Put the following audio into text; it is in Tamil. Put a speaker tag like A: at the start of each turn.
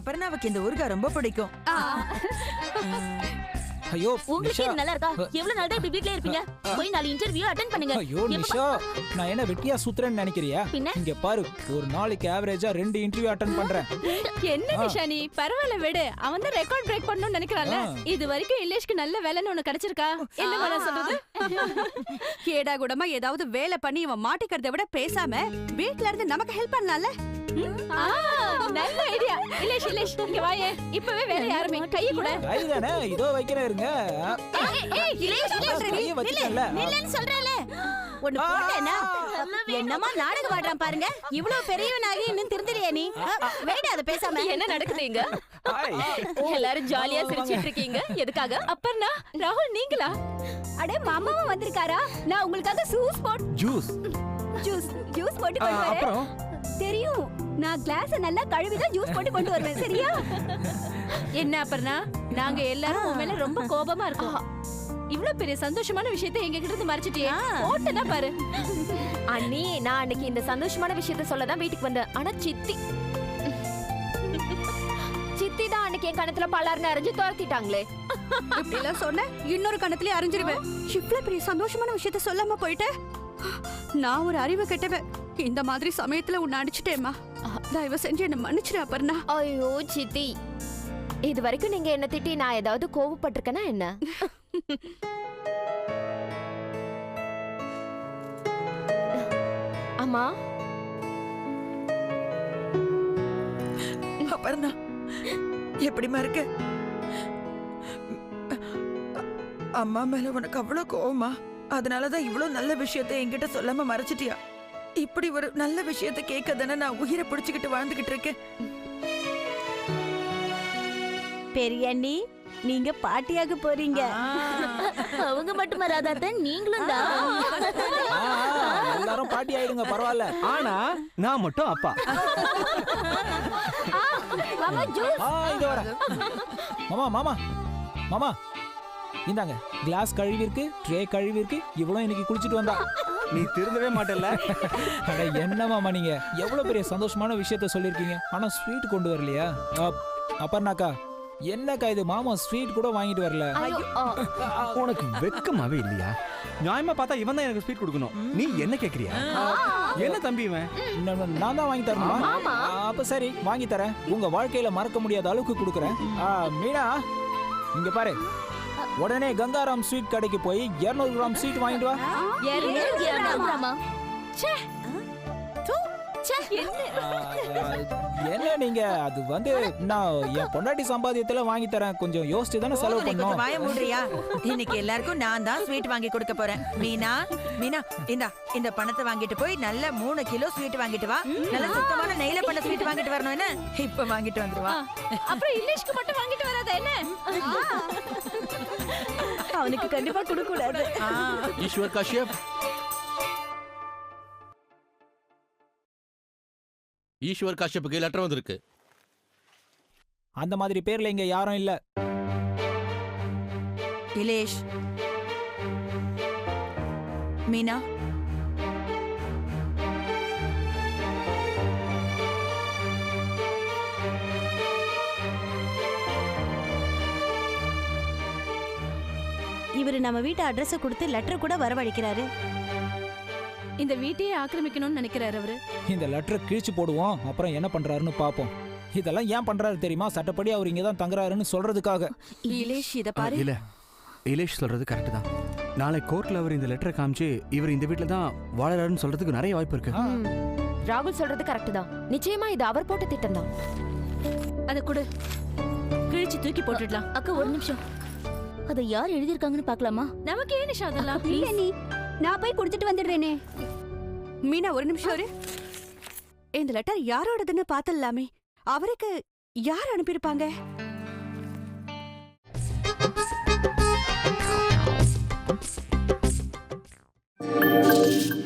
A: அபர்ணாவுக்கு இந்த ஊறுகாய் ரொம்ப பிடிக்கும்.
B: ஐயோ
C: உங்களுக்கு இது நல்லா இருக்கா? எவ்வளவு நாள் தான் இப்படி வீட்லயே இருப்பீங்க? போய் நாலு இன்டர்வியூ அட்டென்ட் பண்ணுங்க.
B: ஐயோ நிஷா. நான் என்ன வெட்டியா சுத்துறேன்னு நினைக்கிறியா? இங்க பாரு ஒரு நாளைக்கு ஆவரேஜா ரெண்டு இன்டர்வியூ அட்டன் பண்றேன்.
D: என்ன. நிஷா நீ? பரவாயில்ல விடு. அவன் தான் ரெக்கார்ட் பிரேக் பண்ணணும்னு நினைக்கிறான்ல. இது வரைக்கும் இலேஷ்க்கு நல்ல வேலைன்னு ஒண்ணு கிடைச்சிருக்கா? என்ன பண்ண சொல்றது? கேடா கூடமா ஏதாவது வேலை பண்ணி இவன் மாட்டிக்கிறத விட பேசாம வீட்ல இருந்து நமக்கு ஹெல்ப் பண்ணலாம்ல? இலேஷ் இலேஷ் இங்க வாயே. இப்பவே வேலை யாருமே கைய கூட.
B: கை தானே இதோ வைக்கிறேன் இருங்க.
C: சொல்றேன்
B: கையை வச்சுட்டேன்ல
C: இல்லன்னு சொல்றேன்ல
D: ஒண்ணு
B: ஆ.
D: போட்டேன்னா என்னமா நாடகம் ஆடுறான் பாருங்க. இவ்வளவு பெரியவனாகி இன்னும் திருந்தலையா நீ? வேட அத பேசாம. என்ன நடக்குது இங்க? எல்லாரும் ஜாலியா சிரிச்சிட்டு இருக்கீங்க. எதுக்காக? அப்பர்ணா ராகுல் நீங்களா? அடே மாமாவும் வந்திருக்காரா? நான் உங்களுக்காக ஜூஸ் போட்
E: ஜூஸ்
D: ஜூஸ் ஜூஸ் போட்டு கொண்டு வரேன். தெரியும். நான் கிளாஸ் நல்லா கழுவி தான் ஜூஸ் போட்டு கொண்டு வருவேன். சரியா? என்ன அப்பர்ணா நாங்க எல்லாரும் உன் மேல ரொம்ப கோபமா இருக்கோம். இவ்ளோ பெரிய சந்தோஷமான விஷயத்தை எங்க கிட்ட இருந்து மறைச்சிட்டியே. போட்டனா பாரு.
C: அண்ணி நான் அன்னைக்கு இந்த சந்தோஷமான விஷயத்த சொல்ல தான் வீட்டுக்கு வந்தேன். ஆனா சித்தி. சித்தி தான் அன்னைக்கு என் கணத்துல பலார்னு அரைஞ்சு துரத்திட்டாங்களே.
D: இப்படி எல்லாம் சொன்ன? இன்னொரு கணத்துலயே அறிஞ்சிருவேன் இவ்ளோ பெரிய சந்தோஷமான விஷயத்த சொல்லாம போயிட்ட? நான் ஒரு அறிவு கெட்டவன். இந்த மாதிரி சமயத்துல உன்னை அடிச்சிட்டேம்மா. தயவு செஞ்சு என்ன மன்னிச்சிரு அப்பர்ணா
C: ஐயோ சித்தி. இது வரைக்கும் நீங்க என்ன திட்டி நான் ஏதாவது கோவப்பட்டிருக்கேனா என்ன? அம்மா.
A: அபர்ணா எப்படிமா இருக்க? அம்மா மேல உனக்கு அவ்வளவு கோவமா? அதனாலதான் இவ்வளவு நல்ல விஷயத்தை என்கிட்ட சொல்லாம மறைச்சிட்டியா? இப்படி ஒரு நல்ல விஷயத்தை கேட்க தானே நான் உயிரை பிடிச்சுக்கிட்டு வாழ்ந்துகிட்டு இருக்கேன்.
D: பெரியண்ணி நீங்க பாட்டியாக போறீங்க.
C: அவங்க மட்டும் வராத நீங்களும் தான்.
B: எல்லாரும் பாட்டி ஆயிடுங்க பரவாயில்ல.
E: ஆனா நான் மட்டும் அப்பா.
B: இங்க வர மாமா மாமா மாமா. இந்தாங்க கிளாஸ் கழுவி இருக்கு ட்ரே கழுவி இருக்கு இவ்வளவு இன்னைக்கு குளிச்சிட்டு வந்தா.
E: நீ திருந்தவே மாட்டல்ல?
B: அட என்ன மாமா நீங்க? எவ்வளவு பெரிய சந்தோஷமான விஷயத்த சொல்லிருக்கீங்க ஆனா ஸ்வீட் கொண்டு வரலையா? அப்- அப்பர்னாக்கா என்னக்கா இது? மாமா ஸ்வீட் கூட வாங்கிட்டு வரல.
E: உனக்கு வெக்கமாவே இல்லையா? நியாயமா பார்த்தா இவன் தான் எனக்கு ஸ்வீட் கொடுக்கணும். நீ என்ன கேக்குறியா? என்ன தம்பி இவன்?
B: நான் தான் வாங்கி தரணுமா? அப்ப சரி வாங்கி தரேன். உங்க வாழ்க்கையில மறக்க முடியாத அளவுக்கு கொடுக்குறேன். மீனா இங்க பாரு. உடனே கங்காராம் ஸ்வீட் கடைக்கு போய் 200 கிராம் ஸ்வீட் வாங்கிட்டு வா. என்ன நீங்க? அது வந்து நான் என் பொண்டாட்டி சம்பாத்தியத்துல வாங்கி தரேன். கொஞ்சம் யோசிச்சு தானே செலவு பண்ணும்
A: வாய மூடுறியா? இன்னைக்கு எல்லாருக்கும் நான் தான் ஸ்வீட் வாங்கி கொடுக்க போறேன். மீனா மீனா இந்தா இந்த பணத்தை வாங்கிட்டு போய் நல்ல மூணு கிலோ ஸ்வீட் வாங்கிட்டு வா. நல்ல சுத்தமான நெய்ல பண்ண ஸ்வீட் வாங்கிட்டு வரணும் என்ன? இப்ப வாங்கிட்டு வந்துருவா.
D: அப்புறம் இங்கிலீஷ்க்கு மட்டும் வாங்கிட்டு வராத என்ன? அவனுக்கு கண்டிப்பா கொடுக்க கூடாது
A: ஆ.
F: ஈஸ்வர் காஷ்யப். ஈஸ்வர் காஷ்யப்புக்கு லெட்டர் வந்திருக்கு.
B: அந்த மாதிரி பேர்ல இங்க யாரும் இல்ல.
A: இலேஷ். மீனா?
G: இவரு நம்ம வீட்டு அட்ரஸ் கொடுத்து லெட்டர் கூட வரவழைக்கிறாரு.
D: இந்த வீட்டையே ஆக்கிரமிக்கணும்னு நினைக்கிறாரு அவரு.
B: இந்த லெட்டரை கிழிச்சு போடுவோம் அப்புறம் என்ன பண்றாருன்னு பாப்போம். இதெல்லாம் ஏன் பண்றாரு தெரியுமா? சட்டப்படி அவர் இங்க தான் தங்குறாருன்னு சொல்றதுக்காக.
D: இலேஷ் இத பாரு.
E: இல்ல. இலேஷ் சொல்றது கரெக்ட் தான். நாளை கோர்ட்ல அவர் இந்த லெட்டரை காமிச்சு இவர் இந்த வீட்ல தான் வாழறாருன்னு சொல்றதுக்கு நிறைய வாய்ப்பு இருக்கு.
C: ராகுல் சொல்றது கரெக்ட் தான். நிச்சயமா இது அவர் போட்ட திட்டம் தான்.
D: அத கொடு. கிழிச்சு தூக்கி போட்டுடலாம்.
G: அக்கா ஒரு நிமிஷம். அதை யார் எழுதியிருக்காங்கன்னு பார்க்கலாமா?
D: நமக்கு ஏன் நிஷா அதெல்லாம்
G: நீ நான் போய் கொடுத்துட்டு வந்துடுறேனே.
D: மீனா ஒரு நிமிஷம் இரு. இந்த லெட்டர் யாரோடதுன்னு பார்த்தல்லாமே அவருக்கு யார் அனுப்பியிருப்பாங்க? Thank you.